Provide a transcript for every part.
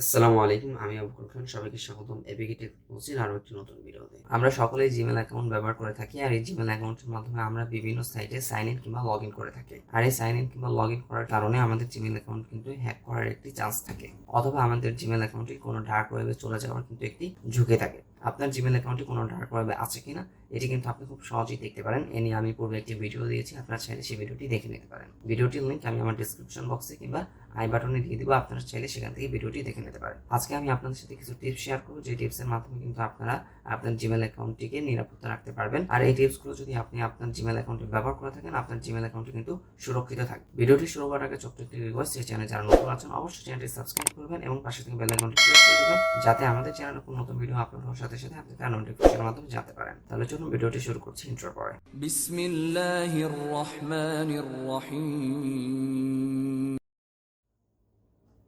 আসসালামু আলাইকুম, আমি আবুল খান, সবাইকে স্বাগতম এপিকে টেকনোলজির আরও একটি নতুন ভিডিওতে। আমরা সকলেই জিমেল অ্যাকাউন্ট ব্যবহার করে থাকি আর এই জিমেল অ্যাকাউন্টের মাধ্যমে আমরা বিভিন্ন সাইটে সাইন ইন কিংবা লগ ইন করে থাকি। আর এই সাইন ইন কিংবা লগ ইন করার কারণে আমাদের জিমেল অ্যাকাউন্ট কিন্তু হ্যাক করার একটি চান্স থাকে। অথবা আমাদের জিমেল অ্যাকাউন্টে কোনো ডার্ক ওয়েবে চলে যাওয়ার কিন্তু একটি ঝুঁকে থাকে। আপনার জিমেল অ্যাকাউন্টে কোনো ডার্ক ওয়েবে আছে কিনা, এটি কিন্তু আপনি খুব সহজেই দেখতে পারেন। এ নিয়ে আমি পূর্বে একটি ভিডিও দিয়েছি, আপনার চাইলে সেই ভিডিওটি দেখে নিতে পারেন। ভিডিওটির লিঙ্ক আমি আমার ডিসক্রিপশন বক্সে কিংবা আই বাটনে দিয়ে দিব, আপনারা চাইলে সেখান থেকে ভিডিওটি দেখে নিতে পারেন। আজকে আমি আপনাদের সাথে কিছু টিপস শেয়ার করব যে টিপসের মাধ্যমে কিন্তু আপনারা আপনার জিমেল অ্যাকাউন্টটিকে নিরাপত্তা রাখতে পারবেন। আর এই টিপসগুলো যদি আপনি আপনার জিমেল অ্যাকাউন্টে ব্যবহার করে থাকেন, আপনার জিমেল অ্যাকাউন্টটি কিন্তু সুরক্ষিত থাকবে। ভিডিওটি শুরু করার আগে ছোট্ট একটি রিকোয়েস্ট এই চ্যানেলে যারা নতুন আছেন, অবশ্যই চ্যানেলটি সাবস্ক্রাইব করবেন এবং পাশে থেকে বেল আইকনটি প্রেস করে দেবেন, যাতে আমাদের চ্যানেলে কোনো নতুন ভিডিও আপলোড হওয়ার সাথে সাথে আপনি তার নোটিফিকেশনের মাধ্যমে জানতে পারেন। তাহলে চলুন ভিডিওটি শুরু করছি ইন্টার পরে। বিসমিল্লাহির রহমানির রহিম।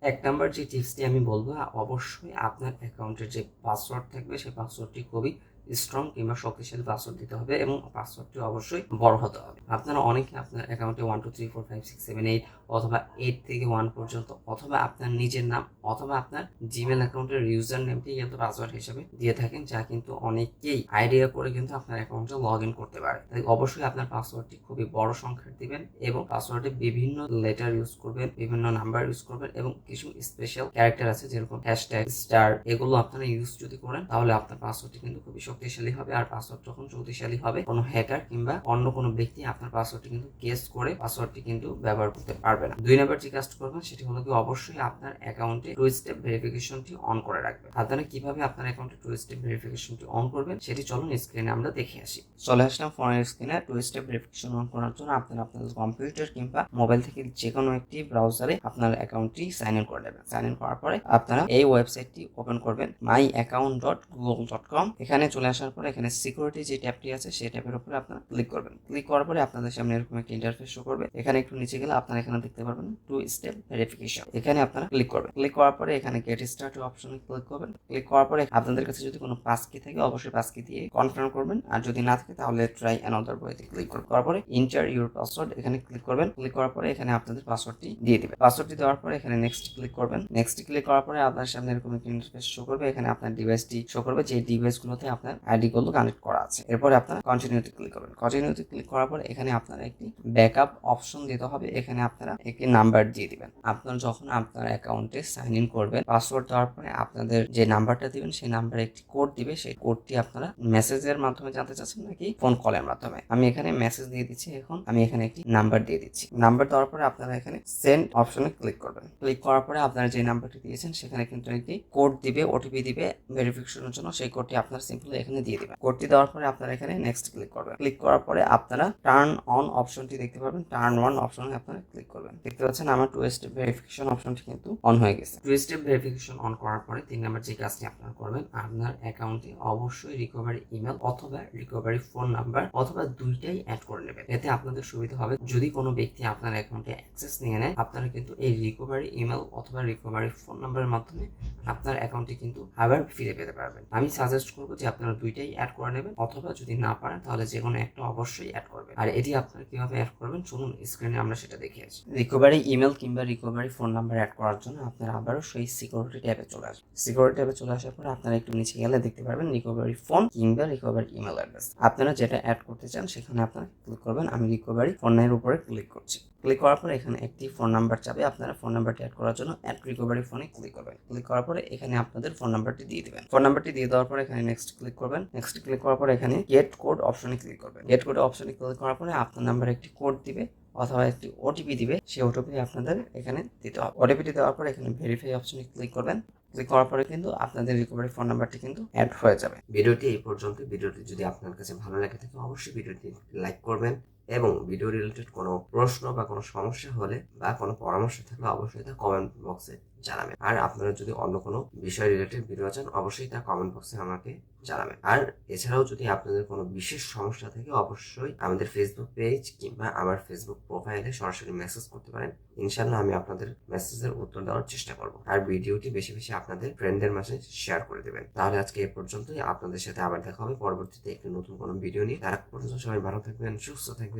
এক নম্বর যে টিপসটি আমি বলব অবশ্যই আপনার অ্যাকাউন্টের যে পাসওয়ার্ড থাকবে সেই পাসওয়ার্ডটি খুবই স্ট্রং কিংবা শক্তিশালী পাসওয়ার্ড দিতে হবে এবং পাসওয়ার্ডটি অবশ্যই বড় হতে হবে। আপনারা অনেকে আপনার অ্যাকাউন্টে one two three four five six seven eight অথবা এইট থেকে ওয়ান পর্যন্ত অথবা আপনার নিজের নাম অথবা আপনার জিমেল অ্যাকাউন্টের ইউজার নেমটি কিন্তু পাসওয়ার্ড হিসেবে দিয়ে থাকেন, যা কিন্তু অনেকেই আইডিয়া করে কিন্তু আপনার অ্যাকাউন্টে লগ ইন করতে পারে। তাই অবশ্যই আপনার পাসওয়ার্ডটি খুবই বড় সংখ্যার দিবেন এবং পাসওয়ার্ডে বিভিন্ন লেটার ইউজ করবেন, বিভিন্ন নাম্বার ইউজ করবেন এবং কিছু স্পেশাল ক্যারেক্টার আছে যেরকম হ্যাশট্যাগ স্টার এগুলো আপনারা ইউজ যদি করেন, তাহলে আপনার পাসওয়ার্ডটি কিন্তু খুবই শক্তিশালী হবে আর পাসওয়ার্ড যখন শক্তিশালী হবে, কোনো হ্যাকার কিংবা অন্য কোনো ব্যক্তি আপনার পাসওয়ার্ডটি কিন্তু গেস করে পাসওয়ার্ডটি কিন্তু ব্যবহার করতে পারবে না। দুই নাম্বার যে কাজটা করবেন, সেটি হলো কি অবশ্যই আপনার অ্যাকাউন্টে টু স্টেপ ভেরিফিকেশনটি অন করে রাখবেন। আপনারা কীভাবে আপনার অ্যাকাউন্টে টু স্টেপ ভেরিফিকেশনটি অন করবেন, সেটি চলুন স্ক্রিনে আমরা দেখে আসি। চলে আসলাম ফোনের স্ক্রিনে টু স্টেপ ভেরিফিকেশন অন করার জন্য আপনারা, আপনার কম্পিউটার কিংবা মোবাইল থেকে যে কোনো একটি ব্রাউজারে আপনার অ্যাকাউন্টটি সাইন ইন করে নেবেন। সাইন ইন করার পরে আপনারা এই ওয়েবসাইটটি ওপেন করবেন my account dot Google dot com এখানে চলে আসার পরে এখানে সিকিউরিটি যে ট্যাবটি আছে, সেই ট্যাবের উপরে আপনারা ক্লিক করবেন। ক্লিক করার পরে আপনাদের সামনে এরকম একটা ইন্টারফেস শো করবে। এখানে একটু নিচে গেলে আপনারা এখানে দেখতে পারবেন টু স্টেপ ভেরিফিকেশন এখানে আপনারা ক্লিক করবেন। ক্লিক করার পরে এখানে গেট স্টার্ট অপশনে ক্লিক করবেন। ক্লিক করার পরে আপনাদের কাছে যদি কোনো পাস কি থাকে, অবশ্যই পাস কি দিয়ে কনফার্ম করবেন। আর যদি না থাকে, তাহলে ট্রাই অ্যানাদার বইতে ক্লিক করবেন। করার পরে ইন্টার ইউর পাসওয়ার্ড এখানে ক্লিক করবেন। ক্লিক করার পরে এখানে আপনাদের পাসওয়ার্ডটি দিয়ে দিবেন। পাসওয়ার্ডটি দেওয়ার পরে এখানে নেক্সট ক্লিক করবেন। নেক্সট ক্লিক করার পরে আপনার সামনে এরকম একটা ইন্টারফেস শো করবে। এখানে আপনার ডিভাইসটি শো করবে। যে ডিভাইসগুলোতে আপনার আইডি গুলো কানেক্ট করা আছে। এরপরে আপনার কন্টিনিউতে ক্লিক করবেন। কন্টিনিউতে ক্লিক করার পর এখানে আপনার একটি ব্যাকআপ অপশন দিতে হবে। এখানে আপনারা একটি নাম্বার দিয়ে দিবেন। আপনার যখন আপনার অ্যাকাউন্টে সাইন ইন করবেন পাসওয়ার্ড দেওয়ার পরে আপনাদের যে নাম্বারটা দিবেন, সেই নাম্বারে একটি কোড দিবে। সেই কোডটি আপনারা মেসেজের মাধ্যমে জানতে চাচ্ছেন নাকি ফোন কলের মাধ্যমে। আমি এখানে মেসেজ দিয়ে দিচ্ছি। এখন আমি এখানে একটি নাম্বার দিয়ে দিচ্ছি। নাম্বার দেওয়ার পরে আপনারা এখানে সেন্ড অপশনে ক্লিক করবেন। ক্লিক করার পরে আপনারা যে নাম্বারটি দিয়েছেন, সেখানে কিন্তু একটি কোড দিবে ওটিপি দিবে ভেরিফিকেশনের জন্য। সেই কোডটি আপনার সিম্পলি এখানে দিয়ে দিবেন। কোডটি দেওয়ার পরে আপনারা এখানে নেক্সট ক্লিক করবেন। ক্লিক করার পরে আপনারা টার্ন অন অপশনটি দেখতে পারবেন। টার্ন অন অপশনে আপনারা ক্লিক করবেন। দেখতে পাচ্ছেন আমার টু স্টেপ ভেরিফিকেশন অপশনটি কিন্তু অন হয়ে গেছে। টু স্টেপ ভেরিফিকেশন অন করার পরে তিন নাম্বার যে কাজটি আপনারা করবেন, আপনার অ্যাকাউন্টে অবশ্যই রিকভারি ইমেল অথবা রিকভারি ফোন নাম্বার অথবা দুইটাই অ্যাড করে নেবেন। এতে আপনাদের সুবিধা হবে। যদি কোনো ব্যক্তি আপনার অ্যাকাউন্টে অ্যাক্সেস নিয়ে নেয়, আপনারা কিন্তু এই রিকভারি ইমেল অথবা রিকভারি ফোন নাম্বারের মাধ্যমে আপনার অ্যাকাউন্টে কিন্তু আবার ফিরে পেতে পারবেন। আমি সাজেস্ট করব যে আপনারা দুইটাই অ্যাড করে নেবেন। অথবা যদি না পারেন, তাহলে যে কোনো একটা অবশ্যই অ্যাড করবেন। আর এটি আপনারা কীভাবে অ্যাড করবেন, চলুন স্ক্রিনে আমরা সেটা দেখে আসি। রিকভারি ইমেল কিংবা রিকভারি ফোন নাম্বার অ্যাড করার জন্য আপনারা আবারও সেই সিকিউরিটি ট্যাবে চলে আসবেন। সিকিউরিটি ট্যাবে চলে আসার পর আপনারা একটু নিচে গেলে দেখতে পারবেন রিকভারি ফোন কিংবা রিকভারি ইমেল অ্যাড্রেস আপনারা যেটা অ্যাড করতে চান, সেখানে আপনারা ক্লিক করবেন। আমি রিকভারি ফোনের উপরে ক্লিক করছি। ক্লিক করার পরে এখানে একটি ফোন নাম্বার চাবে। আপনারা ফোন নাম্বারটি অ্যাড করার জন্য অ্যাড রিকভারি ফোনে ক্লিক করবেন। ক্লিক করার পরে এখানে আপনাদের ফোন নাম্বারটি দিয়ে দেবেন। ফোন নাম্বারটি দিয়ে দেওয়ার পরে এখানে নেক্সট ক্লিক করবেন। নেক্সট ক্লিক করার পরে এখানে গেট কোড অপশনে ক্লিক করবেন। গেট কোড অপশনে ক্লিক করার পরে আপনার নাম্বারে একটি কোড দিবে অথবা একটি ওটিপি দিবে। সেই ওটিপি আপনাদের এখানে দিতে হবে। ওটিপিটি দেওয়ার পরে এখানে ভেরিফাই অপশনে ক্লিক করবেন। ক্লিক করার পরে কিন্তু আপনাদের রিকভারি ফোন নাম্বারটি কিন্তু অ্যাড হয়ে যাবে। ভিডিওটি এই পর্যন্ত। ভিডিওটি যদি আপনার কাছে ভালো লাগে থাকে, অবশ্যই ভিডিওটি লাইক করবেন। এবং ভিডিও রিলেটেড কোনো প্রশ্ন বা কোনো সমস্যা হলে বা কোনো পরামর্শ থাকলে অবশ্যই তা কমেন্ট বক্সে জানাবেন। আর আপনারা যদি অন্য কোনো বিষয় রিলেটেড ভিডিও চান, অবশ্যই তা কমেন্ট বক্সে আমাকে জানাবেন। আর এছাড়াও যদি আপনাদের কোনো বিশেষ সমস্যা থাকে, অবশ্যই আমাদের ফেসবুক পেজ কিংবা আমার ফেসবুক প্রোফাইলে সরাসরি মেসেজ করতে পারেন। ইনশাল্লাহ আমি আপনাদের মেসেজের উত্তর দেওয়ার চেষ্টা করব। আর ভিডিওটি বেশি বেশি আপনাদের ফ্রেন্ডদের মাঝে শেয়ার করে দেবেন। তাহলে আজকে এ পর্যন্তই। আপনাদের সাথে আবার দেখা হবে। পরবর্তীতে একটি নতুন কোনো ভিডিও নিয়ে। তারা পর্যন্ত সবাই ভালো থাকবেন, সুস্থ থাকবেন।